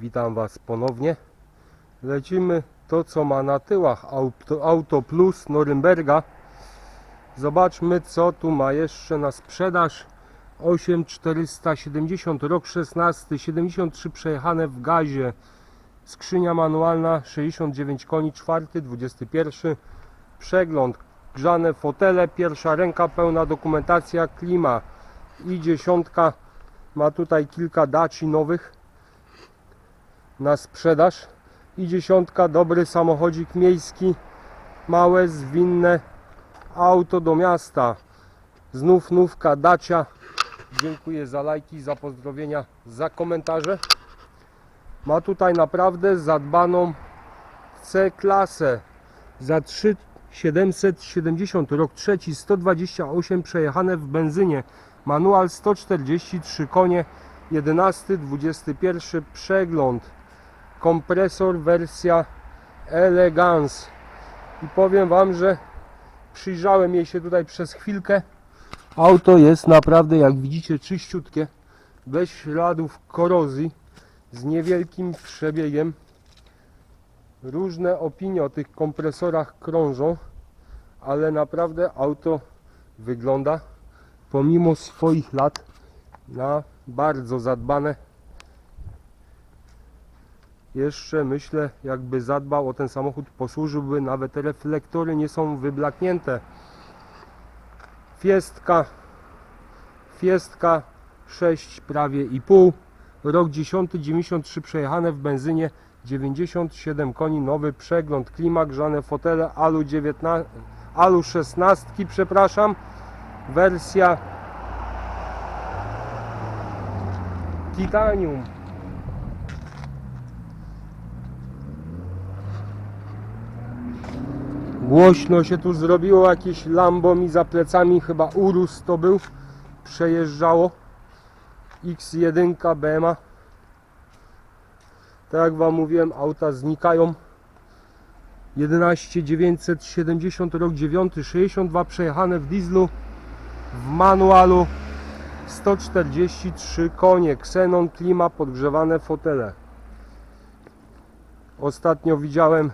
Witam Was ponownie. Lecimy to, co ma na tyłach Auto, Auto Plus Norymberga. Zobaczmy, co tu ma jeszcze na sprzedaż. 8470, rok 16, 73 przejechane w gazie. Skrzynia manualna, 69 koni, 4, 21. Przegląd, grzane fotele, pierwsza ręka, pełna dokumentacja, klima i dziesiątka. Ma tutaj kilka daci nowych na sprzedaż. I dziesiątka, dobry samochodzik miejski, małe, zwinne auto do miasta. Znów nówka Dacia. Dziękuję za lajki, za pozdrowienia, za komentarze. Ma tutaj naprawdę zadbaną C-klasę za 3770 rok trzeci 128 przejechane w benzynie manual 143 konie 11 21 przegląd kompresor wersja Elegance. I powiem wam, że przyjrzałem jej się tutaj przez chwilkę. Auto jest naprawdę jak widzicie czyściutkie bez śladów korozji z niewielkim przebiegiem. Różne opinie o tych kompresorach krążą ale naprawdę auto wygląda pomimo swoich lat na bardzo zadbane jeszcze myślę jakby zadbał o ten samochód posłużyłby nawet reflektory nie są wyblaknięte. Fiestka Fiestka 6 prawie i pół. Rok 10 93 przejechane w benzynie 97 koni nowy przegląd klima grzane fotele alu 19 alu 16 przepraszam. Wersja titanium Głośno się tu zrobiło, jakieś Lambo mi za plecami, chyba Urus to był, przejeżdżało. X1 BMA. Tak jak Wam mówiłem, auta znikają. 11 970 rok 9, 62 przejechane w dieslu, w manualu, 143 konie, Xenon, klima, podgrzewane fotele. Ostatnio widziałem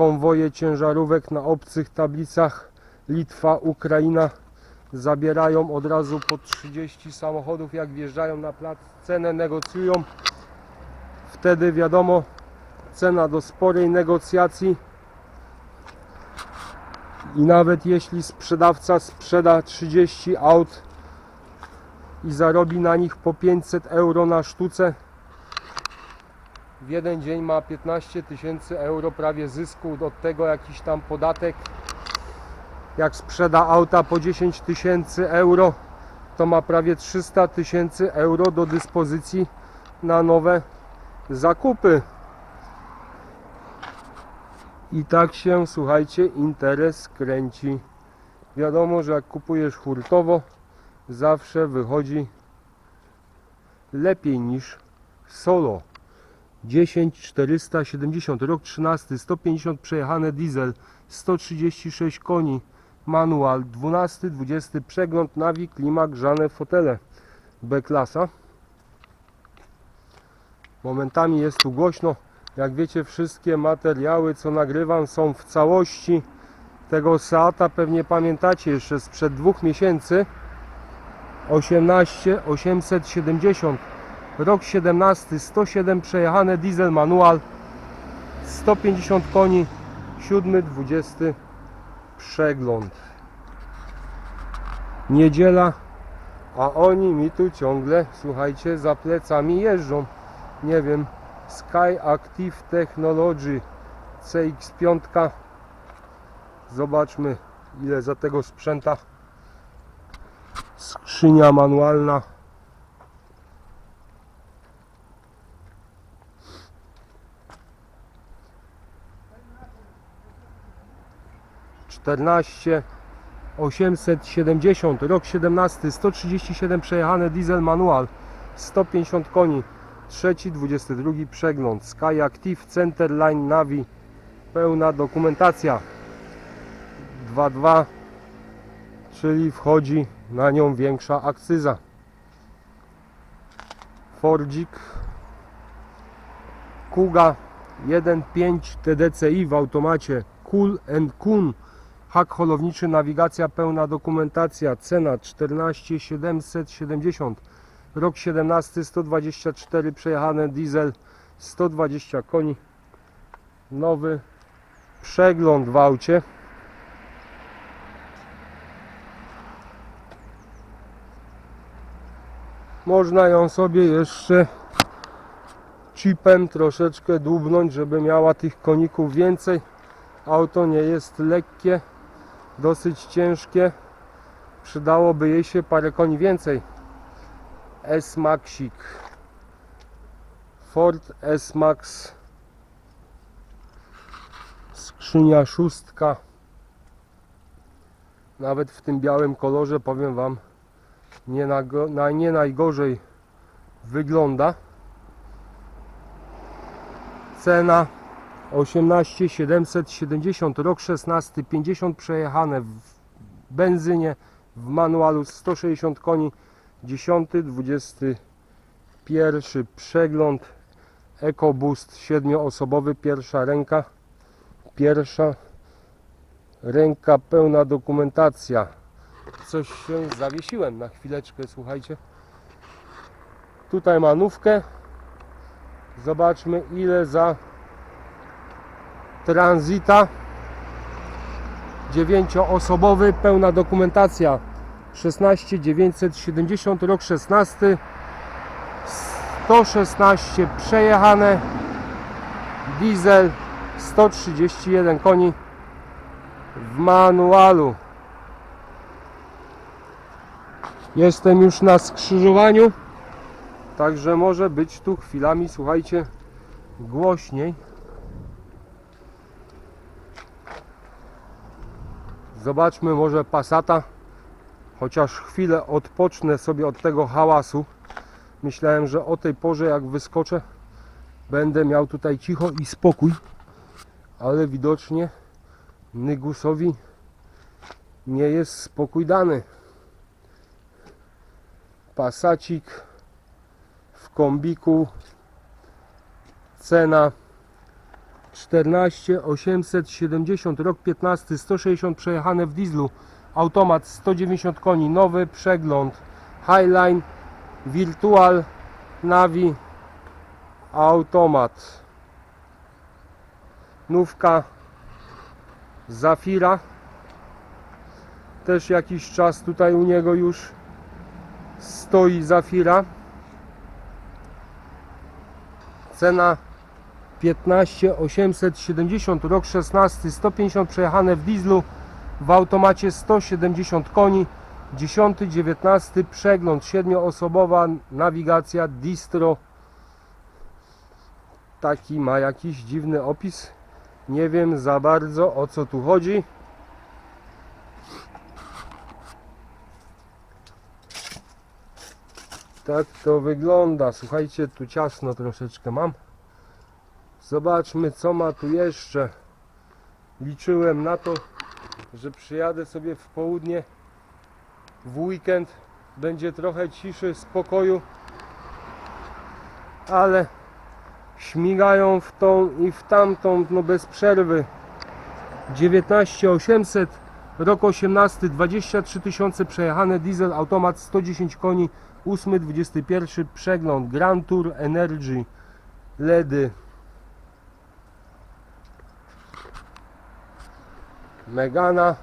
konwoje ciężarówek na obcych tablicach. Litwa, Ukraina zabierają od razu po 30 samochodów jak wjeżdżają na plac cenę negocjują. Wtedy wiadomo cena do sporej negocjacji. I nawet jeśli sprzedawca sprzeda 30 aut i zarobi na nich po 500 euro na sztuce w jeden dzień ma 15 tysięcy euro prawie zysku, od tego jakiś tam podatek. Jak sprzeda auta po 10 tysięcy euro, to ma prawie 300 tysięcy euro do dyspozycji na nowe zakupy. I tak się, słuchajcie, interes kręci. Wiadomo, że jak kupujesz hurtowo, zawsze wychodzi lepiej niż solo. 10 470 rok 13 150 przejechane diesel 136 koni manual 12 20 przegląd nawi klima grzane fotele B klasa momentami jest tu głośno. Jak wiecie wszystkie materiały co nagrywam są w całości. Tego Seata pewnie pamiętacie jeszcze sprzed dwóch miesięcy. 18 870 rok 17 107 przejechane diesel manual 150 koni 7 20 przegląd. Niedziela a oni mi tu ciągle słuchajcie za plecami jeżdżą. Nie wiem Sky Active Technology CX5 zobaczmy ile za tego sprzęta. Skrzynia manualna 14 870 rok 17 137 przejechane diesel manual 150 koni trzeci 22 przegląd Sky Active Centerline Navi pełna dokumentacja. 2.2 czyli wchodzi na nią większa akcyza. Fordzik Kuga 1.5 TDCi w automacie Cool and Kun hak holowniczy, nawigacja pełna, dokumentacja, cena 14 770 rok 17 124 przejechane diesel 120 koni. Nowy przegląd w aucie. Można ją sobie jeszcze chipem troszeczkę dłubnąć, żeby miała tych koników więcej. Auto nie jest lekkie, dosyć ciężkie. Przydałoby jej się parę koni więcej. S-Maxik. Ford S-Max. Skrzynia szóstka. Nawet w tym białym kolorze powiem Wam nie, nago, na, nie najgorzej wygląda. Cena 18 770 rok 16 50 przejechane w benzynie w manualu 160 koni 10 21 przegląd EcoBoost 7-osobowy pierwsza ręka pierwsza ręka pełna dokumentacja. Coś się zawiesiłem na chwileczkę słuchajcie. Tutaj manówkę. Zobaczmy ile za Transita. 9-osobowy, pełna dokumentacja. 16 970 rok 16 116 przejechane. Diesel 131 koni w manualu. Jestem już na skrzyżowaniu także może być tu chwilami słuchajcie głośniej Zobaczmy może Passata. Chociaż chwilę odpocznę sobie od tego hałasu. Myślałem, że o tej porze jak wyskoczę będę miał tutaj cicho i spokój. Ale widocznie Nygusowi nie jest spokój dany. Pasacik w kombiku. Cena 14 870 rok 15 160 przejechane w dieslu. Automat 190 koni nowy przegląd. Highline Virtual Navi automat. Nówka Zafira. Też jakiś czas tutaj u niego już stoi Zafira. Cena 15 870 rok 16 150 przejechane w dieslu w automacie 170 koni 10 19 przegląd 7-osobowa nawigacja distro. Taki ma jakiś dziwny opis? Nie wiem za bardzo o co tu chodzi. Tak to wygląda. Słuchajcie tu ciasno troszeczkę mam Zobaczmy co ma tu jeszcze. Liczyłem na to, że przyjadę sobie w południe w weekend. Będzie trochę ciszy, spokoju. Ale śmigają w tą i w tamtą, no bez przerwy. 19800, rok 18, 23 tysiące przejechane, diesel, automat 110 koni, 8, 21 przegląd, Grand Tour Energy, LEDy. Megana.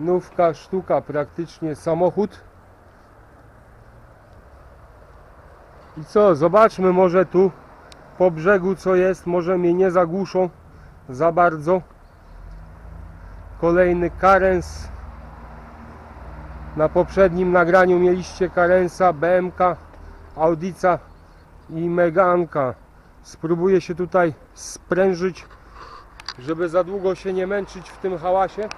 Nówka sztuka praktycznie samochód. I co zobaczmy może tu po brzegu co jest. Może mnie nie zagłuszą za bardzo. Kolejny karens. Na poprzednim nagraniu mieliście karensa BMK Audica i Meganka. Spróbuję się tutaj sprężyć żeby za długo się nie męczyć w tym hałasie.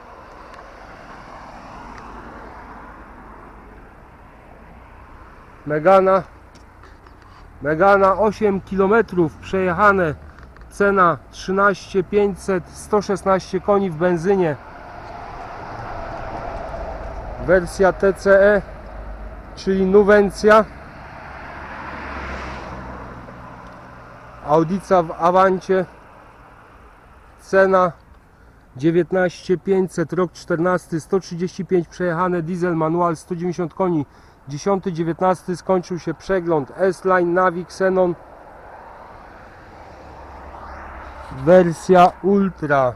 Megana Megana 8 km przejechane cena 13500 116 koni w benzynie wersja TCE czyli Nuwencja Audica w Awancie. Cena 19500, rok 14, 135 przejechane, diesel manual 190 koni. 10-19 skończył się przegląd S-Line Navi Xenon wersja Ultra.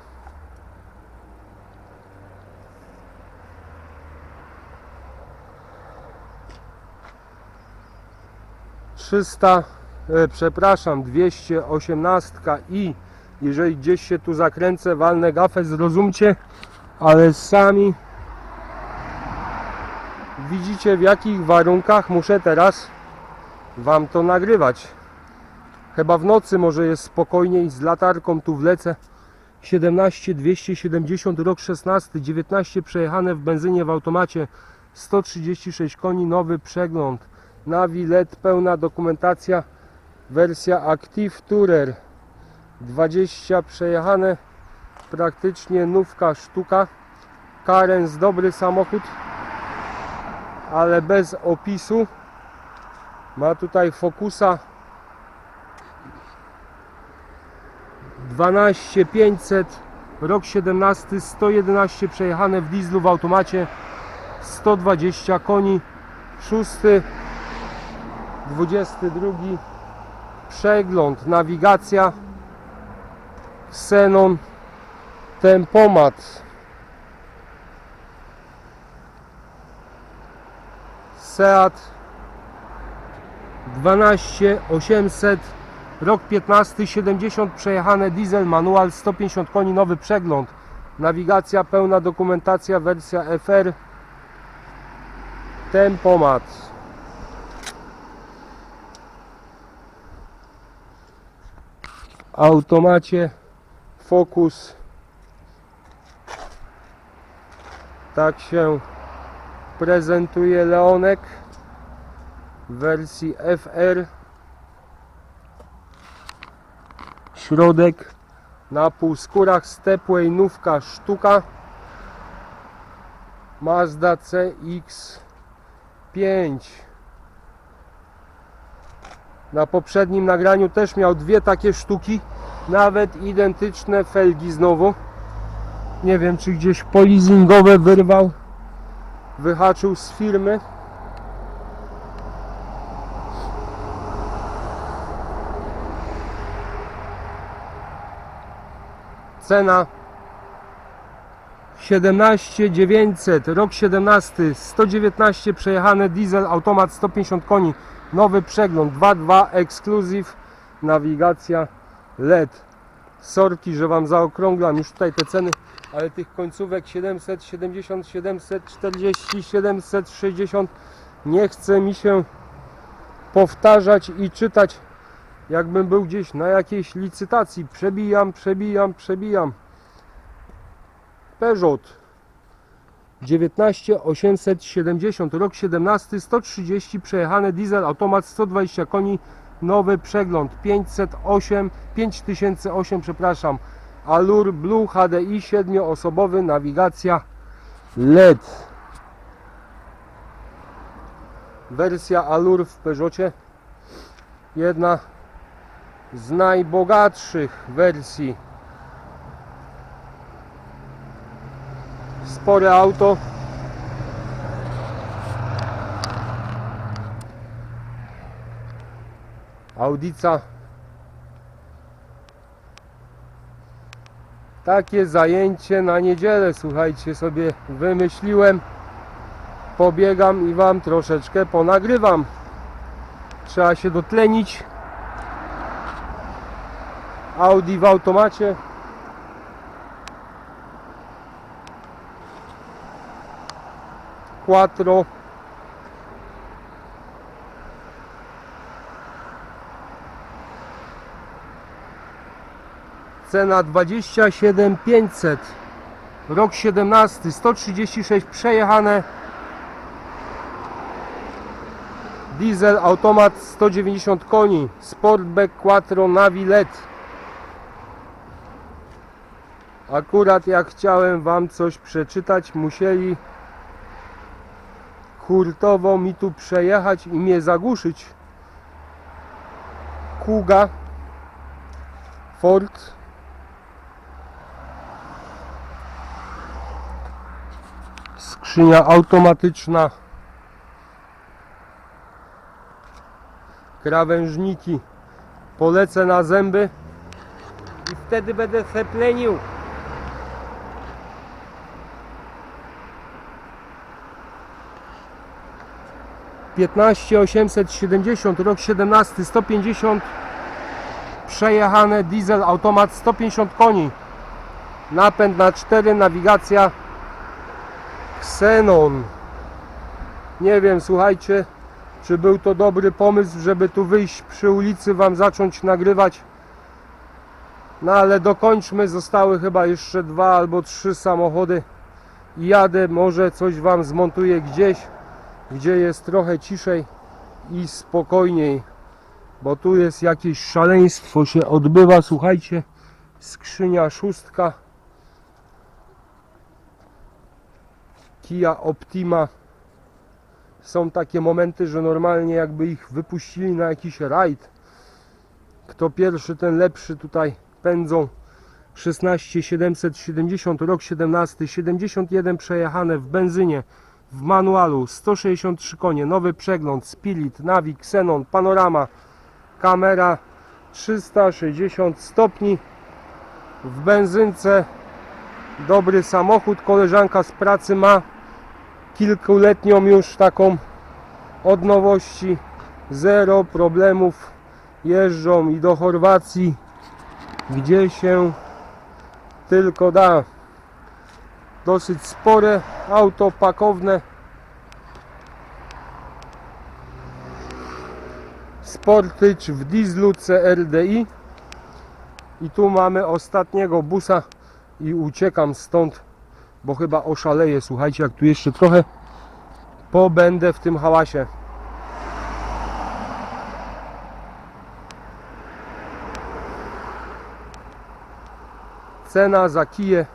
Trzysta, e, przepraszam, 218 i jeżeli gdzieś się tu zakręcę, walnę gafę, zrozumcie, ale sami widzicie w jakich warunkach muszę teraz Wam to nagrywać. Chyba w nocy może jest spokojniej, z latarką tu wlecę. 17 270 rok 16 19 przejechane w benzynie w automacie 136 koni nowy przegląd Navi LED pełna dokumentacja wersja Active Tourer 20 przejechane praktycznie nówka sztuka. Karens dobry samochód ale bez opisu. Ma tutaj Focusa 12500 rok 17 111 przejechane w dieslu w automacie 120 koni. 6 22 przegląd nawigacja Xenon tempomat Seat 12800 rok 15 70 przejechane diesel manual 150 koni nowy przegląd. Nawigacja pełna dokumentacja wersja FR tempomat automacie Focus tak się prezentuje Leonek w wersji FR środek na półskórach Stepway nówka sztuka. Mazda CX-5 na poprzednim nagraniu też miał dwie takie sztuki nawet identyczne felgi znowu. Nie wiem czy gdzieś polizingowe wyrwał wyhaczył z firmy. Cena 17 900 rok 17 119 przejechane diesel automat 150 koni nowy przegląd 2.2 ekskluzyw nawigacja LED. Sorki, że Wam zaokrąglam już tutaj te ceny ale tych końcówek 770, 740, 760 nie chce mi się powtarzać i czytać jakbym był gdzieś na jakiejś licytacji. Przebijam, przebijam, przebijam Peugeot 19870 rok 17 130 przejechane diesel automat 120 koni nowy przegląd 508 5008 przepraszam Allure Blue HDI 7-osobowy nawigacja LED. Wersja Allure w Peugeotie jedna z najbogatszych wersji spore auto. Audica. Takie zajęcie na niedzielę słuchajcie sobie wymyśliłem. Pobiegam i wam troszeczkę ponagrywam. Trzeba się dotlenić. Audi w automacie Quattro Cena 27 500 Rok 17 136 przejechane Diesel automat 190 koni Sportback Quattro Navi LED Akurat jak chciałem wam coś przeczytać musieli hurtowo mi tu przejechać i mnie zagłuszyć. Kuga, Ford. Skrzynia automatyczna. Krawężniki. Polecę na zęby i wtedy będę seplenił. 15870 rok 17 150 przejechane diesel automat 150 koni. Napęd na 4 nawigacja Xenon. Nie wiem słuchajcie czy był to dobry pomysł żeby tu wyjść przy ulicy wam zacząć nagrywać. No ale dokończmy zostały chyba jeszcze dwa albo trzy samochody. Jadę może coś wam zmontuję gdzieś gdzie jest trochę ciszej i spokojniej bo tu jest jakieś szaleństwo się odbywa, słuchajcie, skrzynia szóstka, Kia Optima, są takie momenty, że normalnie jakby ich wypuścili na jakiś rajd, kto pierwszy, ten lepszy tutaj pędzą. 16 770, rok 17, 71 przejechane w benzynie, w manualu, 163 konie, nowy przegląd, Spirit, Navi, Xenon, Panorama, kamera 360 stopni. W benzynce dobry samochód koleżanka z pracy ma kilkuletnią już taką od nowości. Zero problemów jeżdżą i do Chorwacji gdzie się tylko da dosyć spore auto pakowne. Sportage w dieslu CRDI i tu mamy ostatniego busa i uciekam stąd bo chyba oszaleję. Słuchajcie jak tu jeszcze trochę pobędę w tym hałasie. Cena za kije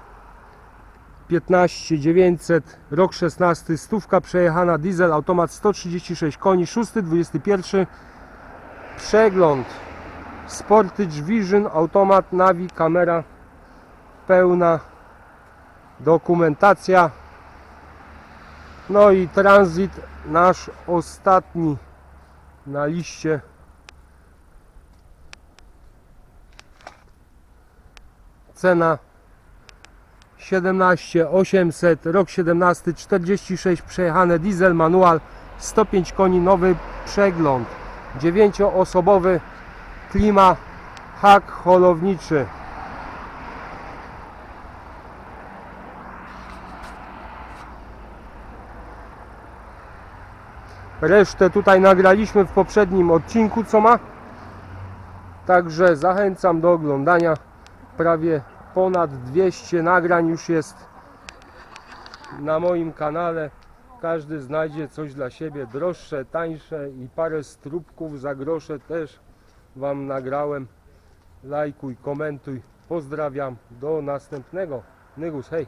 15 900 rok 16 stówka przejechana diesel automat 136 koni 6 21 przegląd. Sportage Vision automat Navi kamera pełna dokumentacja. No i transit nasz ostatni na liście. Cena 17 800 rok 17 46 przejechane diesel manual 105 koni nowy przegląd. Dziewięcioosobowy klima hak holowniczy. Resztę tutaj nagraliśmy w poprzednim odcinku co ma? Także zachęcam do oglądania prawie ponad 200 nagrań już jest na moim kanale każdy znajdzie coś dla siebie droższe, tańsze i parę strubków za grosze też Wam nagrałem. Lajkuj, komentuj. Pozdrawiam. Do następnego. Nygus, hej.